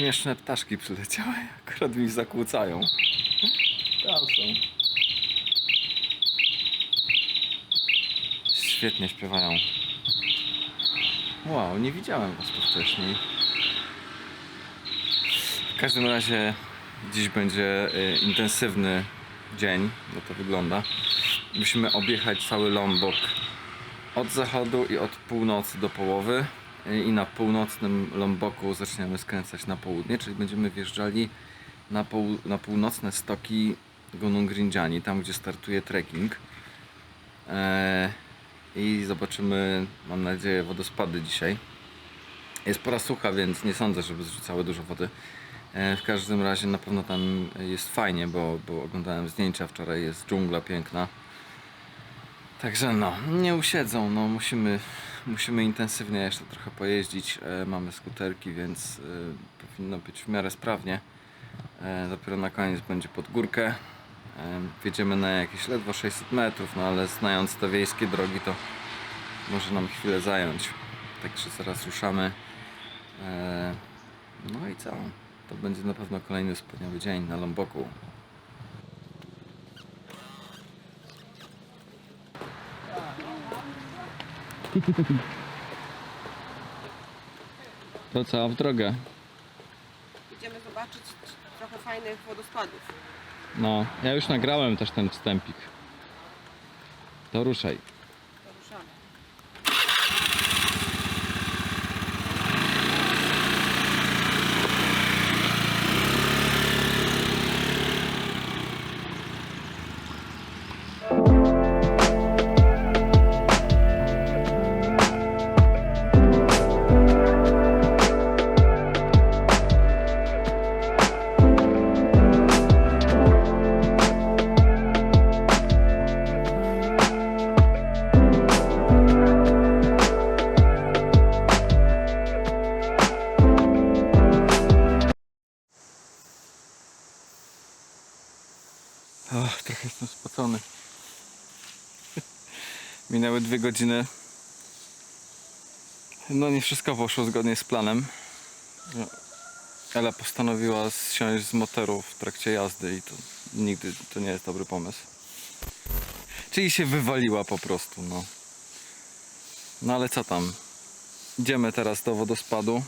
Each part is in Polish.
Śmieszne ptaszki przyleciały, akurat mi zakłócają. Tam są. Świetnie śpiewają. Wow, nie widziałem was tu wcześniej. W każdym razie dziś będzie y, intensywny dzień, bo to wygląda. Musimy objechać cały Lombok od zachodu i od północy do połowy i na północnym Lomboku zaczniemy skręcać na południe, czyli będziemy wjeżdżali na, pół, na północne stoki Gunung Rinjani, tam gdzie startuje trekking. Eee, I zobaczymy, mam nadzieję, wodospady dzisiaj. Jest pora sucha, więc nie sądzę, żeby zrzucały dużo wody. E, W każdym razie na pewno tam jest fajnie, bo, bo oglądałem zdjęcia wczoraj, jest dżungla piękna. Także no, nie usiedzą, no musimy, musimy intensywnie jeszcze trochę pojeździć. E, mamy skuterki, więc e, powinno być w miarę sprawnie. E, dopiero na koniec będzie pod górkę. Wjedziemy na jakieś ledwo 600 metrów, no ale znając te wiejskie drogi to może nam chwilę zająć. Także zaraz ruszamy. No i co? To będzie na pewno kolejny wspaniały dzień na Lomboku. To co, w drogę? Idziemy zobaczyć trochę fajnych wodospadów. No, ja już nagrałem też ten wstępik. To ruszaj. Minęły dwie godziny. No nie wszystko poszło zgodnie z planem. Ela postanowiła zsiąść z motoru w trakcie jazdy i to nigdy to nie jest dobry pomysł. Czyli się wywaliła po prostu, no. No ale co tam? Idziemy teraz do wodospadu.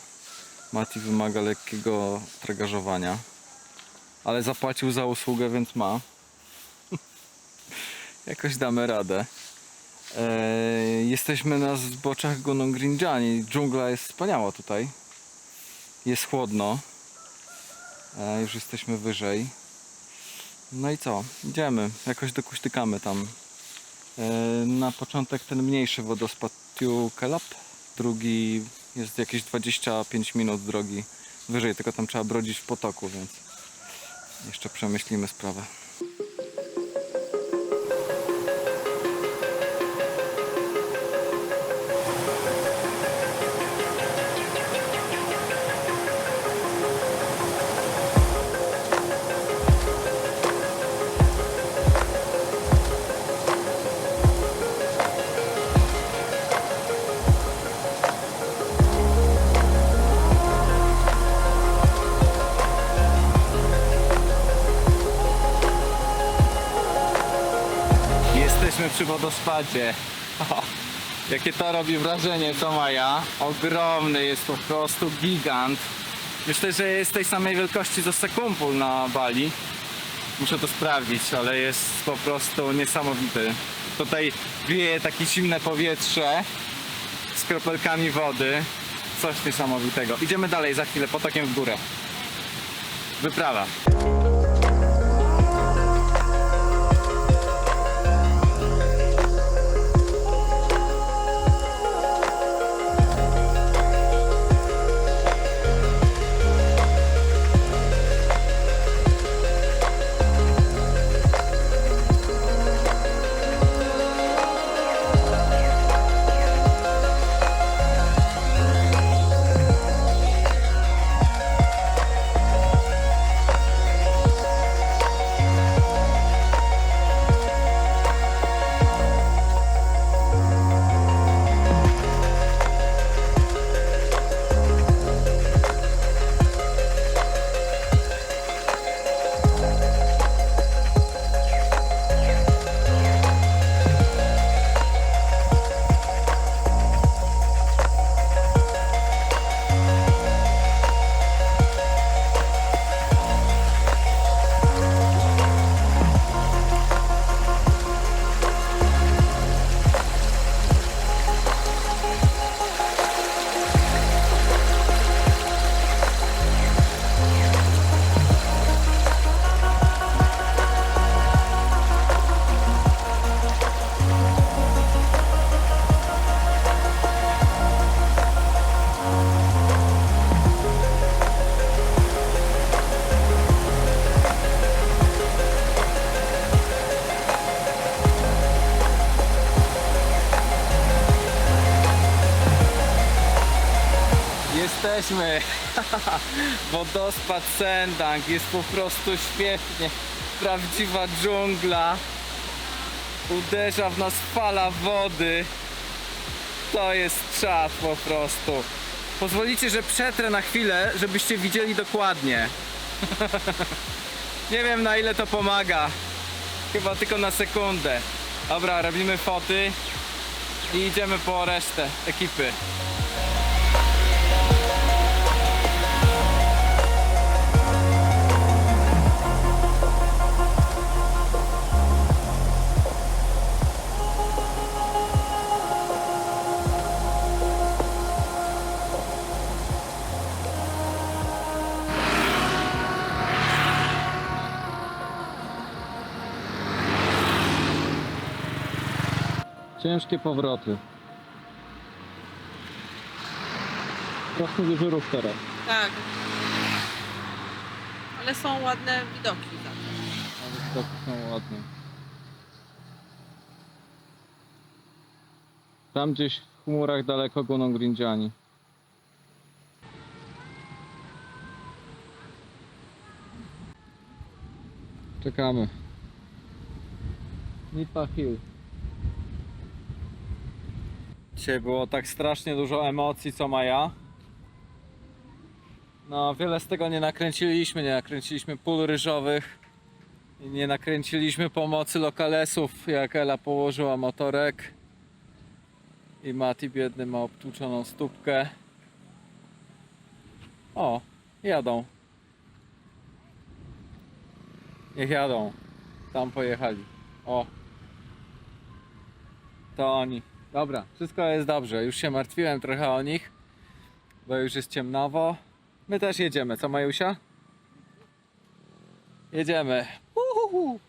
Mati wymaga lekkiego tragażowania. Ale zapłacił za usługę, więc ma. Jakoś damy radę. Eee, jesteśmy na zboczach Gunung Rinjani. Dżungla jest wspaniała tutaj. Jest chłodno. Eee, już jesteśmy wyżej. No i co? Idziemy. Jakoś dokuśtykamy tam. Eee, na początek ten mniejszy wodospad Tiu Kelap. Drugi jest jakieś 25 minut drogi wyżej, tylko tam trzeba brodzić w potoku, więc jeszcze przemyślimy sprawę. Przy wodospadzie. Jakie to robi wrażenie, to Maja? Ogromny jest po prostu gigant. Myślę, że jest tej samej wielkości co Sekumpul na Bali. Muszę to sprawdzić, ale jest po prostu niesamowity. Tutaj wieje takie zimne powietrze z kropelkami wody. Coś niesamowitego. Idziemy dalej za chwilę potokiem w górę. Wyprawa. Jesteśmy! Wodospad Sendang jest po prostu świetnie. Prawdziwa dżungla. Uderza w nas fala wody. To jest czad po prostu. Pozwolicie, że przetrę na chwilę, żebyście widzieli dokładnie. Nie wiem na ile to pomaga. Chyba tylko na sekundę. Dobra, robimy foty i idziemy po resztę ekipy. Ciężkie powroty. Strasznie dużo ruch teraz. Tak. Ale są ładne widoki za to. Ale widoki są ładne. Tam gdzieś w chmurach daleko goną grindziani. Czekamy. Nipa Hill. Dzisiaj było tak strasznie dużo emocji, co Maja. No, wiele z tego nie nakręciliśmy, nie nakręciliśmy pól ryżowych. Nie nakręciliśmy pomocy lokalesów, jak Ela położyła motorek. I Mati biedny ma obtłuczoną stópkę. O, jadą. Niech jadą. Tam pojechali. O. To oni. Dobra, wszystko jest dobrze. Już się martwiłem trochę o nich, bo już jest ciemnowo. My też jedziemy, co Majusia? Jedziemy. Uhuhu.